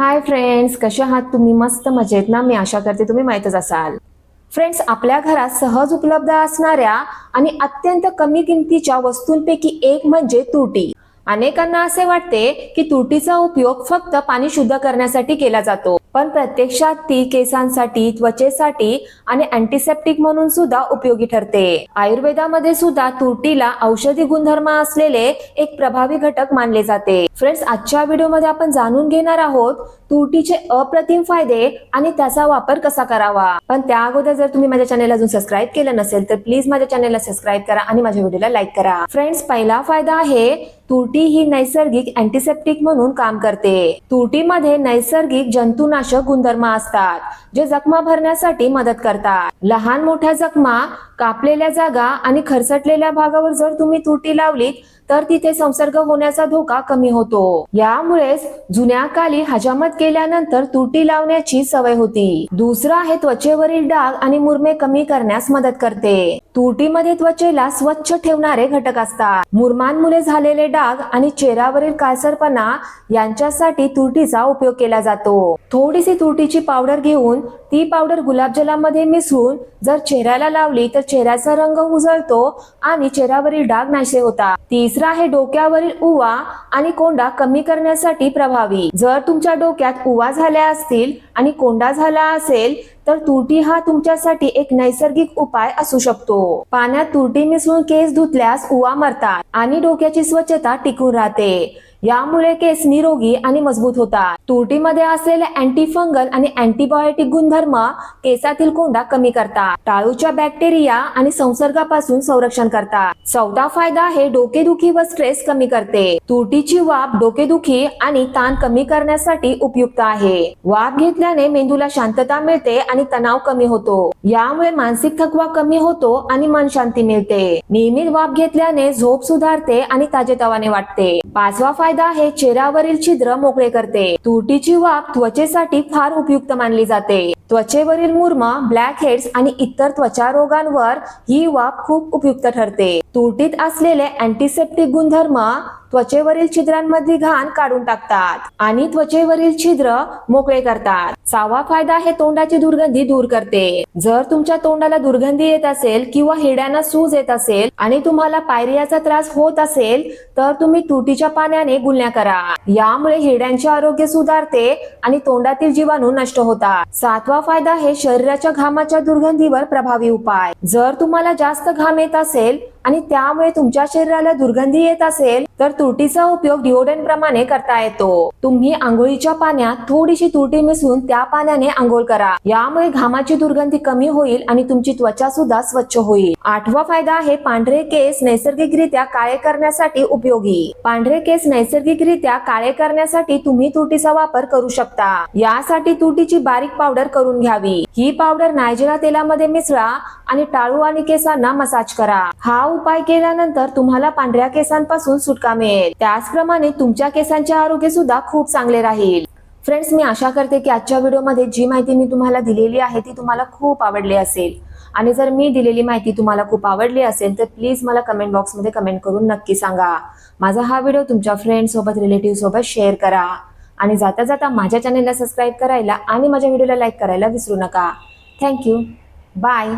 Hi friends कसे आहात? तुम्ही मस्त मजेत ना? मी आशा करते तुम्ही माहीतच असाल. फ्रेंड्स आपल्या घरात सहज उपलब्ध असणाऱ्या आणि अत्यंत कमी किमतीच्या वस्तूंपैकी एक म्हणजे तुटी. अनेकांना असे वाटते की तुटीचा उपयोग फक्त पाणी शुद्ध करण्यासाठी केला जातो. पण प्रत्यक्षात ती केसांसाठी त्वचेसाठी आणि अँटीसेप्टिक म्हणून सुद्धा उपयोगी ठरते. आयुर्वेदामध्ये सुद्धा तुरटीला औषधी गुणधर्म असलेले एक प्रभावी घटक मानले जाते. फ्रेंड्स आजच्या व्हिडिओमध्ये आपण जाणून घेणार आहोत तुरटीचे अप्रतिम फायदे आणि त्याचा वापर कसा करावा. पण त्या अगोदर जर तुम्ही माझ्या चॅनलला अजून सबस्क्राईब केलं नसेल तर प्लीज माझ्या चॅनलला सबस्क्राईब करा आणि माझ्या व्हिडिओला लाईक करा. फ्रेंड्स पहिला फायदा आहे तुरटी ही नैसर्गिक अँटीसेप्टिक म्हणून काम करते. तुरटीमध्ये नैसर्गिक जंतुनाशक गुणधर्म असतात जे जखमा भरण्यासाठी मदत करतात. लहान मोठ्या जखमा कापलेल्या जागा आणि खरसटलेल्या भागावर जर तुम्ही तुरटी लावलीत तर तिथे संसर्ग होण्याचा धोका कमी होतो. यामुळेच जुन्या काली हजामत केल्यानंतर तुटी लावण्याची सवय होती. दुसरं आहे त्वचेवरील डाग आणि मुरमे कमी करण्यास मदत करते. तुरटीमध्ये त्वचेला स्वच्छ ठेवणारे घटक असतात. मुरमांमुळे झालेले डाग आणि चेहऱ्यावरील काळसरपणा यांच्यासाठी तुरटीचा उपयोग केला जातो. थोडीशी तुरटीची पावडर घेऊन ती पावडर गुलाबजलामध्ये मिसळून जर चेहऱ्याला लावली तर चेहऱ्याचा रंग उजळतो आणि चेहऱ्यावरील डाग नाहीसे होतात. तिसरा आहे डोक्यावरील उवा आणि कोंडा कमी करण्यासाठी प्रभावी. जर तुमच्या डोक्यात उवा झाल्या असतील आणि कोंडा झाला असेल तर तुरटी हा तुमच्यासाठी एक नैसर्गिक उपाय असू शकतो. पाण्यात तुरटी मिसळून केस धुतल्यास उवा मरतात आणि डोक्याची स्वच्छता टिकून राहते. यामुळे केस निरोगी आणि मजबूत होतात. तुरटीमध्ये असलेले अँटीफंगल आणि अँटीबायोटिक गुणधर्म केसातील कोंडा कमी करतात. टाळूच्या बॅक्टेरिया आणि संसर्गापासून संरक्षण करतात. चौथा फायदा आहे डोकेदुखी व स्ट्रेस कमी करते. तुरटीची वाफ डोकेदुखी आणि ताण कमी करण्यासाठी उपयुक्त आहे. वाफ घेतल्याने मेंदूला शांतता मिळते आणि तणाव कमी होतो. यामुळे मानसिक थकवा कमी होतो आणि मन शांती मिळते. नियमित वाफ घेतल्याने झोप सुधारते आणि ताजेतवाने वाटते. पाचवा फायदा आहे चेहऱ्यावरील छिद्र मोकळे करते. तुटीची वाफ त्वचेसाठी फार उपयुक्त मानली जाते. त्वचेवरील मुर्म ब्लॅक हेड्स आणि इतर त्वचा रोगांवर ही वाफ खूप उपयुक्त ठरते. तुरटीत असलेले अँटीसेप्टिक गुणधर्म त्वचेवरील छिद्रांमधली घाण काढून टाकतात आणि त्वचेवरील छिद्र मोकळे करतात. सहावा फायदा हे तोंडाची दुर्गंधी दूर करते. जर तुमच्या तोंडाला दुर्गंधी येत असेल किंवा हिड्यांना सूज येत असेल आणि तुम्हाला पायरियाचा त्रास होत असेल तर तुम्ही तुटीच्या पाण्याने गुलण्या करा. यामुळे हिड्यांचे आरोग्य सुधारते आणि तोंडातील जीवाणू नष्ट होतात. सातवा फायदा हे शरीराच्या घामाच्या दुर्गंधीवर प्रभावी उपाय. जर तुम्हाला जास्त घाम येत असेल आणि त्यामुळे तुमच्या शरीराला दुर्गंधी येत असेल तर तुरटीचा उपयोग डिओडंट प्रमाणे करता येतो. तुम्ही आंघोळीच्या पाण्यात थोडीशी तुरटी मिसळून त्या पाण्याने आंघोळ करा. यामुळे घामाची दुर्गंधी कमी होईल आणि तुमची त्वचा सुद्धा स्वच्छ होईल. आठवा फायदा आहे पांढरे केस नैसर्गिकरित्या काळे करण्यासाठी उपयोगी. पांढरे केस नैसर्गिकरित्या काळे करण्यासाठी तुम्ही तुरटीचा वापर करू शकता. यासाठी तुरटीची बारीक पावडर करून घ्यावी. ही पावडर नायजेरा तेलामध्ये मिसळा आणि टाळू आणि केसांना मसाज करा. हा उपाय केल्यानंतर तुम्हाला पांढऱ्या केसांपासून सुटका मिळेल. त्याचप्रमाणे तुमच्या केसांचे आरोग्य सुद्धा खूप चांगले राहील. फ्रेंड्स मी आशा करते की आजच्या व्हिडिओमध्ये जी माहिती मी तुम्हाला दिलेली आहे ती तुम्हाला खूप आवडली असेल. आणि जर मी दिलेली माहिती तुम्हाला खूप आवडली असेल तर प्लीज मला कमेंट बॉक्समध्ये कमेंट करून नक्की सांगा. माझा हा व्हिडिओ तुमच्या फ्रेंड सोबत रिलेटिव्ह सोबत शेअर करा. आणि जाता जाता माझ्या चॅनेलला सबस्क्राईब करायला आणि माझ्या व्हिडिओला लाईक करायला विसरू नका. Thank you bye